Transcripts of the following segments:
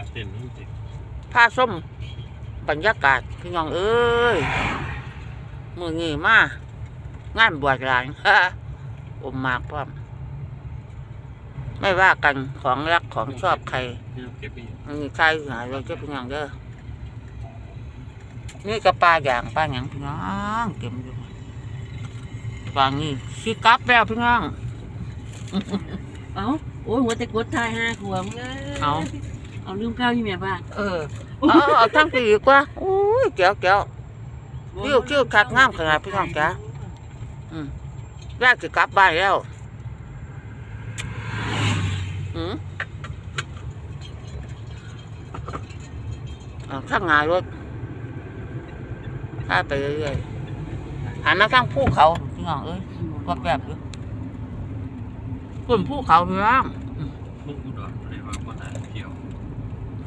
างเต็นท์นี่สิผ้าส้มบรรยากาศพี่น้องเอ้ยมืองี้มางานบวชหลานอมหมากพร้อม ไม่ว่ากันของรักของชอบใครที่เราเก็บไปอยู่มันมีใครหายเราจะเป็นอย่างเด้อนี่ก็ปลาอย่างปลาอย่างพี่น้องเก็บอยู่ปลานี่สิกลับแล้วพี่น้อง เอ้า โอ้ยหัวแต่กดทายห้าขวบเอ้ยเอา เอาลืมข้าวยี่แม่บ้านเออเอาเอาเอาทั้งปีกว่าโอ้ยเจ๋วเจ๋วเที่ยวเที่ยวคักงามขนาดพี่น้องจ๊ะแรกจะกลับบ้านแล้วอืมเอาข้างหน้ารถถ้าไปเรื่อยๆหันมาทางภูเขาพี่น้องเอ้ยก็แบบอยู่ขึ้นภูเขาพี่น้องมึงอุดรเลยว่าคนนั้นเที่ยว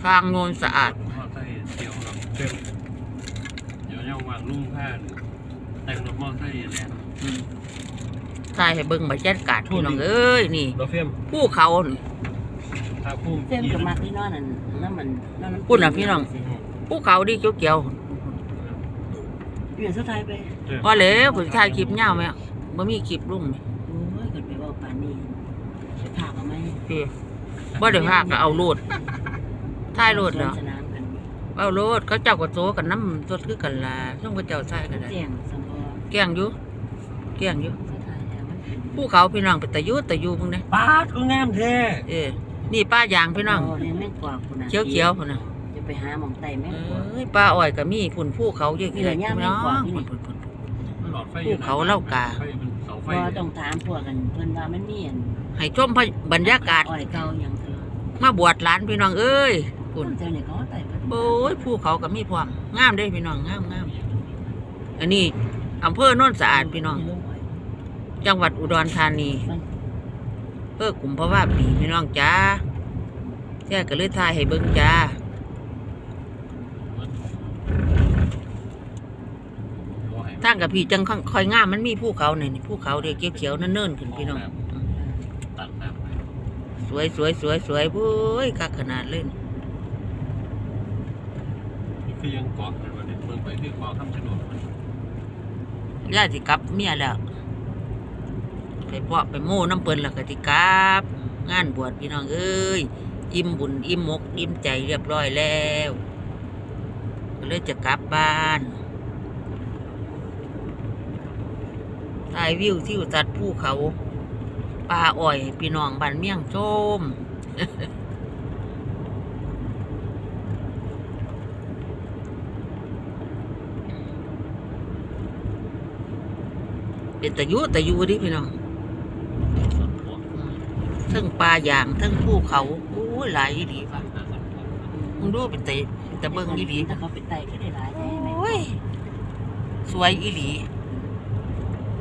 ทางโนนสะอาดพ่อใส่เที่ยวเราเต็มเดี๋ยวยังวางลุ่งผ้าแต่งรถมอเตอร์ไซค์แล้วอืมใช่ให้เบิ่งบรรยากาศพี่น้องเอ้ยนี่ รถเฟียมภูเขานี่ถ้าพุ่มเส้นกับมักที่นอนนั่นนั่นมันนั่นมันพูดน่ะพี่น้อง ภูเขาดีเกี่ยวเปลี่ยนสุดท้ายไปๆว่าแล้วผมถ่ายคลิปยาวไหมอะบ่มีคลิปลุ่มไหมโอ้ยเกิดไปว่าปานนี้ไปถากเอาไหมพี่บ่ได้พากก็เอาโลด ถ่ายโลดเนาะสนามกันเอาโลดเขาเจ้าก็โซกันน้ำสดคือกันล่ะช่องพระเจ้าถ่ายกันได้เสียงสังพอเกี้ยงอยู่เกี้ยงอยู่สุดท้ายแล้วมันเป็นภูเขาพี่น้องไปตะยุตะยูพวกนี้ป้าดก็งามแท้เออนี่ป้ายางพี่น้องโเรียนแม่งกว่าคุณนะเขียวๆพุ่นน่ะจะไปหาหมองไตแม่งกว่า เอ้ยป้าอ้อยก็มีพุ่นภูเขาเยอะนี่แยะแหละย่างพี่แม่น้งองกว่านี่พุ่นพุ่นพุ่น หลอดไฟภูเขาเล่ากา ไฟเป็นเสาไฟพอต้องถามพวกกันเพิ่นว่ามันมีอันให้ชมบรรยากาศ อ้อยเก่าอย่างเธอมาบวชหลานพี่น้องเอ้ย คุพุ่นณเจ้าเนี่ยเขาไต่เพิ่นโอ้ยภูเขาก็มีพร้อมงามเด้พี่น้องงามงามอันนี้อำเภอโน่นสะอาดพี่น้อง จังหวัดอุดรธานีเพื่อกลุ่มเพราะว่าปีพี่น้องจ้าแท้ก็เลยทายให้เบิ่งจ้าทางกับพี่จังคอยงามมันมีภูเขาเนี่ยภูเขาเดียวเขียวๆเนิ่นๆขึ้นพี่น้องตัดน้ำไปสวยสวยสวยสวยเว้ยคักขนาดเลยนี่ คือยังเกาะเลยวันนี้เมืองไปที่เกาะคำชะโนดย่าสิกลับเมียแล้ว ไปเพาะไปโม่น้ำเปิ้นแล้วก็สิกลับ งานบวชพี่น้องเอ้ยอิ่มบุญอิ่มมกอิ่มใจเรียบร้อยแล้วก็เลยจะกลับบ้านถ่ายวิวที่ตัดภูเขาป่าอ้อยพี่น้องบ้านเมี่ยงโจม เป็นตะยุตะยูดิพี่น้องส่วนพวกทั้งปลาอย่างทั้งภูเขาโอ้ยหลายอีหลีว่ะมึงดูเป็นตะเป็นตะเบิงอีหลีถ้าเขาไปไต่ก็ได้หลายแท้แม่โอ้ยสวยอีหลี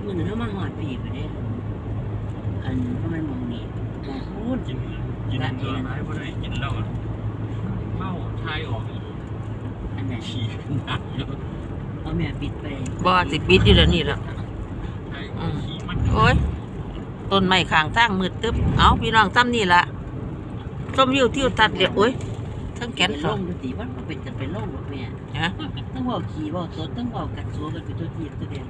มื้อนั้นเขามาหอดปีไปเด้อันเพราะมันหมองนี่หมองพูดกินกินเกลือไม้เพราะได้กินแล้วอะเมาทายออกอันไหนฉี่หนักเยอะเอาแม่ปิดไปบ่สิปิดอยู่แล้วนี่ละทาย ออกฉี่มันโอ้ยต้นไม้ข้างทางมืดตึ๊บเอาพี่น้องซ้ำนี่ละส้มวิวทิวทัศน์เดี๋ยวโอ้ยทั้งแขนเป็นสลองงดูสิว่ามันเป็นจะเป็นลงหรอกแม่ฮะต้องบอกขี่บอกสดต้องบอกกัดสัวกันเป็นตัวทีบตัวเดียว